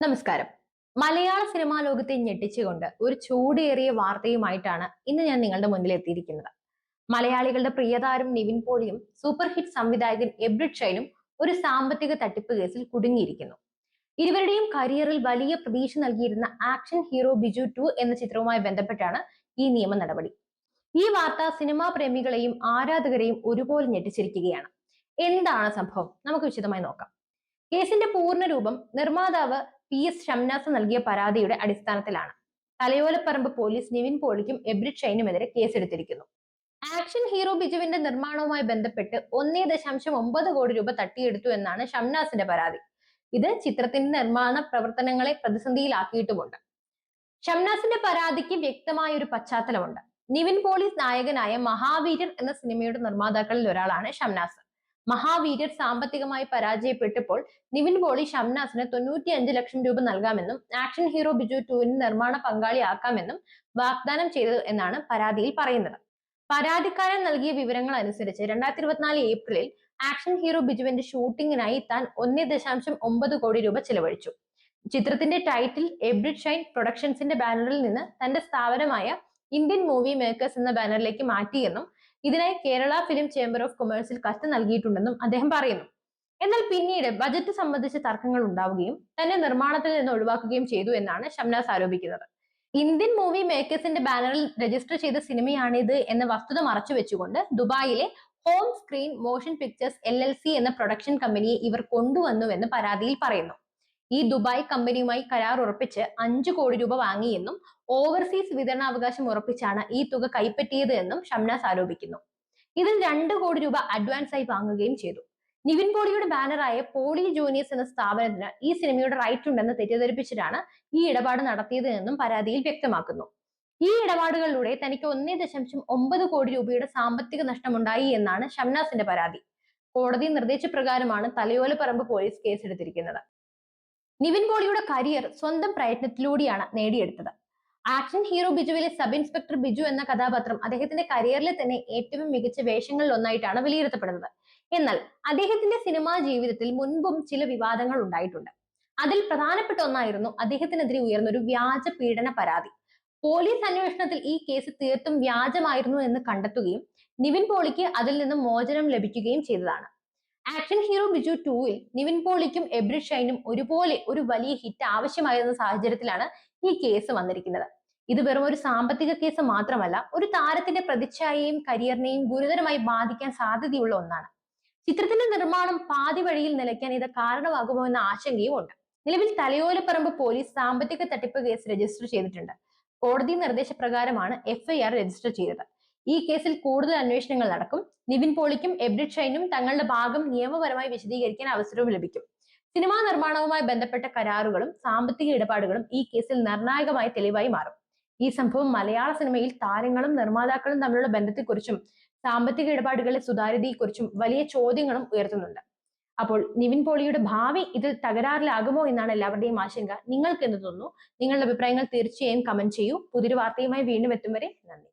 നമസ്കാരം. മലയാള സിനിമാ ലോകത്തെ ഞെട്ടിച്ചുകൊണ്ട് ഒരു ചൂടേറിയ വാർത്തയുമായിട്ടാണ് ഇന്ന് ഞാൻ നിങ്ങളുടെ മുന്നിൽ എത്തിയിരിക്കുന്നത്. മലയാളികളുടെ പ്രിയതാരം നിവിൻ പോളിയും സൂപ്പർ ഹിറ്റ് സംവിധായകൻ എബ്രിഡ് ഷൈനും ഒരു സാമ്പത്തിക തട്ടിപ്പ് കേസിൽ കുടുങ്ങിയിരിക്കുന്നു. ഇരുവരുടെയും കരിയറിൽ വലിയ പ്രതീക്ഷ നൽകിയിരുന്ന ആക്ഷൻ ഹീറോ ബിജു ടു എന്ന ചിത്രവുമായി ബന്ധപ്പെട്ടാണ് ഈ നിയമ നടപടി. ഈ വാർത്ത സിനിമാ പ്രേമികളെയും ആരാധകരെയും ഒരുപോലെ ഞെട്ടിച്ചിരിക്കുകയാണ്. എന്താണ് സംഭവം? നമുക്ക് വിശദമായി നോക്കാം. കേസിന്റെ പൂർണ രൂപം നിർമ്മാതാവ് പി എസ് ഷംനാസ് നൽകിയ പരാതിയുടെ അടിസ്ഥാനത്തിലാണ്. തലയോലപ്പറമ്പ് പോലീസ് നിവിൻ പോളിക്കും എബ്രിഡ് ഷൈനുമെതിരെ കേസെടുത്തിരിക്കുന്നു. ആക്ഷൻ ഹീറോ ബിജുവിന്റെ നിർമ്മാണവുമായി ബന്ധപ്പെട്ട് ഒന്നേ ദശാംശം ഒമ്പത് കോടി രൂപ തട്ടിയെടുത്തു എന്നാണ് ഷംനാസിന്റെ പരാതി. ഇത് ചിത്രത്തിന്റെ നിർമ്മാണ പ്രവർത്തനങ്ങളെ പ്രതിസന്ധിയിലാക്കിയിട്ടുമുണ്ട്. ഷംനാസിന്റെ പരാതിക്ക് വ്യക്തമായ ഒരു പശ്ചാത്തലമുണ്ട്. നിവിൻ പോളീസ് നായകനായ മഹാവീരൻ എന്ന സിനിമയുടെ നിർമ്മാതാക്കളിൽ ഒരാളാണ് ഷംനാസ്. മഹാവീര്യർ സാമ്പത്തികമായി പരാജയപ്പെട്ടപ്പോൾ നിവിൻ പോളി ഷംനാസിന് തൊണ്ണൂറ്റി അഞ്ച് ലക്ഷം രൂപ നൽകാമെന്നും ആക്ഷൻ ഹീറോ ബിജു ടുവിന് നിർമ്മാണ പങ്കാളിയാക്കാമെന്നും വാഗ്ദാനം ചെയ്തു എന്നാണ് പരാതിയിൽ പറയുന്നത്. പരാതിക്കാരൻ നൽകിയ വിവരങ്ങൾ അനുസരിച്ച് രണ്ടായിരത്തി ഇരുപത്തിനാല് ഏപ്രിലിൽ ആക്ഷൻ ഹീറോ ബിജുവിന്റെ ഷൂട്ടിങ്ങിനായി താൻ ഒന്നേ ദശാംശം ഒമ്പത് കോടി രൂപ ചിലവഴിച്ചു. ചിത്രത്തിന്റെ ടൈറ്റിൽ എബ്രിഡ് ഷൈൻ പ്രൊഡക്ഷൻസിന്റെ ബാനറിൽ നിന്ന് തന്റെ സ്ഥാപനമായ ഇന്ത്യൻ മൂവി മേക്കേഴ്സ് എന്ന ബാനറിലേക്ക് മാറ്റിയെന്നും ഇതിനായി കേരള ഫിലിം ചേംബർ ഓഫ് കൊമേഴ്സിൽ കത്ത് നൽകിയിട്ടുണ്ടെന്നും അദ്ദേഹം പറയുന്നു. എന്നാൽ പിന്നീട് ബജറ്റ് സംബന്ധിച്ച തർക്കങ്ങൾ ഉണ്ടാവുകയും തന്നെ നിർമ്മാണത്തിൽ നിന്ന് ഒഴിവാക്കുകയും ചെയ്തു എന്നാണ് ഷംനാസ് ആരോപിക്കുന്നത്. ഇന്ത്യൻ മൂവി മേക്കേഴ്സിന്റെ ബാനറിൽ രജിസ്റ്റർ ചെയ്ത സിനിമയാണിത് എന്ന വസ്തുത മറച്ചു വെച്ചുകൊണ്ട് ദുബായിലെ home screen motion pictures L L C എന്ന പ്രൊഡക്ഷൻ കമ്പനിയെ ഇവർ കൊണ്ടുവന്നുവെന്ന് പരാതിയിൽ പറയുന്നു. ഈ ദുബായ് കമ്പനിയുമായി കരാർ ഉറപ്പിച്ച് അഞ്ചു കോടി രൂപ വാങ്ങിയെന്നും ഓവർസീസ് വിതരണാവകാശം ഉറപ്പിച്ചാണ് ഈ തുക കൈപ്പറ്റിയത് എന്നും ഷംനാസ് ആരോപിക്കുന്നു. ഇതിൽ രണ്ട് കോടി രൂപ അഡ്വാൻസ് ആയി വാങ്ങുകയും ചെയ്തു. നിവിൻ പോളിയുടെ ബാനറായ പോളി ജൂനിയേഴ്സ് എന്ന സ്ഥാപനത്തിന് ഈ സിനിമയുടെ റൈറ്റ് ഉണ്ടെന്ന് തെറ്റിദ്ധരിപ്പിച്ചിട്ടാണ് ഈ ഇടപാട് നടത്തിയത് എന്നും പരാതിയിൽ വ്യക്തമാക്കുന്നു. ഈ ഇടപാടുകളിലൂടെ തനിക്ക് ഒന്നേ ദശാംശം ഒമ്പത് കോടി രൂപയുടെ സാമ്പത്തിക നഷ്ടമുണ്ടായി എന്നാണ് ഷംനാസിന്റെ പരാതി. കോടതി നിർദ്ദേശപ്രകാരമാണ് തലയോലപ്പറമ്പ് പോലീസ് കേസെടുത്തിരിക്കുന്നത്. നിവിൻ പോളിയുടെ കരിയർ സ്വന്തം പ്രയത്നത്തിലൂടെയാണ് നേടിയെടുത്തത്. ആക്ഷൻ ഹീറോ ബിജുവിലെ സബ് ഇൻസ്പെക്ടർ ബിജു എന്ന കഥാപാത്രം അദ്ദേഹത്തിന്റെ കരിയറിലെ തന്നെ ഏറ്റവും മികച്ച വേഷങ്ങളിൽ ഒന്നായിട്ടാണ് വിലയിരുത്തപ്പെടുന്നത്. എന്നാൽ അദ്ദേഹത്തിന്റെ സിനിമാ ജീവിതത്തിൽ മുൻപും ചില വിവാദങ്ങൾ ഉണ്ടായിട്ടുണ്ട്. അതിൽ പ്രധാനപ്പെട്ട ഒന്നായിരുന്നു അദ്ദേഹത്തിനെതിരെ ഉയർന്നൊരു വ്യാജ പീഡന പരാതി. പോലീസ് അന്വേഷണത്തിൽ ഈ കേസ് തീർത്തും വ്യാജമായിരുന്നു എന്ന് കണ്ടെത്തുകയും നിവിൻ പോളിക്ക് അതിൽ നിന്നും മോചനം ലഭിക്കുകയും ചെയ്തതാണ്. ആക്ഷൻ ഹീറോ ബിജു ടൂവിൽ നിവിൻ പോളിക്കും എബ്രിഡ് ഷൈനും ഒരുപോലെ ഒരു വലിയ ഹിറ്റ് ആവശ്യമായിരുന്ന സാഹചര്യത്തിലാണ് ഈ കേസ് വന്നിരിക്കുന്നത്. ഇത് വെറും ഒരു സാമ്പത്തിക കേസ് മാത്രമല്ല ഒരു താരത്തിന്റെ പ്രതിച്ഛായയും കരിയറിനെയും ഗുരുതരമായി ബാധിക്കാൻ സാധ്യതയുള്ള ഒന്നാണ്. ചിത്രത്തിന്റെ നിർമ്മാണം പാതി വഴിയിൽ നിലയ്ക്കാൻ ഇത് കാരണമാകുമോ എന്ന ആശങ്കയും ഉണ്ട്. നിലവിൽ തലയോലപ്പറമ്പ് പോലീസ് സാമ്പത്തിക തട്ടിപ്പ് കേസ് രജിസ്റ്റർ ചെയ്തിട്ടുണ്ട്. കോടതി നിർദ്ദേശപ്രകാരമാണ് എഫ്ഐആർ രജിസ്റ്റർ ചെയ്തത്. ഈ കേസിൽ കൂടുതൽ അന്വേഷണങ്ങൾ നടക്കും. നിവിൻ പോളിക്കും എബ്രിഡ് ഷൈനും തങ്ങളുടെ ഭാഗം നിയമപരമായി വിശദീകരിക്കാൻ അവസരവും ലഭിക്കും. സിനിമാ നിർമ്മാണവുമായി ബന്ധപ്പെട്ട കരാറുകളും സാമ്പത്തിക ഇടപാടുകളും ഈ കേസിൽ നിർണായകമായ തെളിവായി മാറും. ഈ സംഭവം മലയാള സിനിമയിൽ താരങ്ങളും നിർമ്മാതാക്കളും തമ്മിലുള്ള ബന്ധത്തെക്കുറിച്ചും സാമ്പത്തിക ഇടപാടുകളിലെ സുതാര്യതയെക്കുറിച്ചും വലിയ ചോദ്യങ്ങളും ഉയർത്തുന്നുണ്ട്. അപ്പോൾ നിവിൻ പോളിയുടെ ഭാവി ഇതിൽ തകരാറിലാകുമോ എന്നാണ് എല്ലാവരുടെയും ആശങ്ക. നിങ്ങൾക്ക് എന്ത് തോന്നുന്നു? നിങ്ങളുടെ അഭിപ്രായങ്ങൾ തീർച്ചയായും കമന്റ് ചെയ്യൂ. പുതിയൊരു വാർത്തയുമായി വീണ്ടും എത്തും വരെ നന്ദി.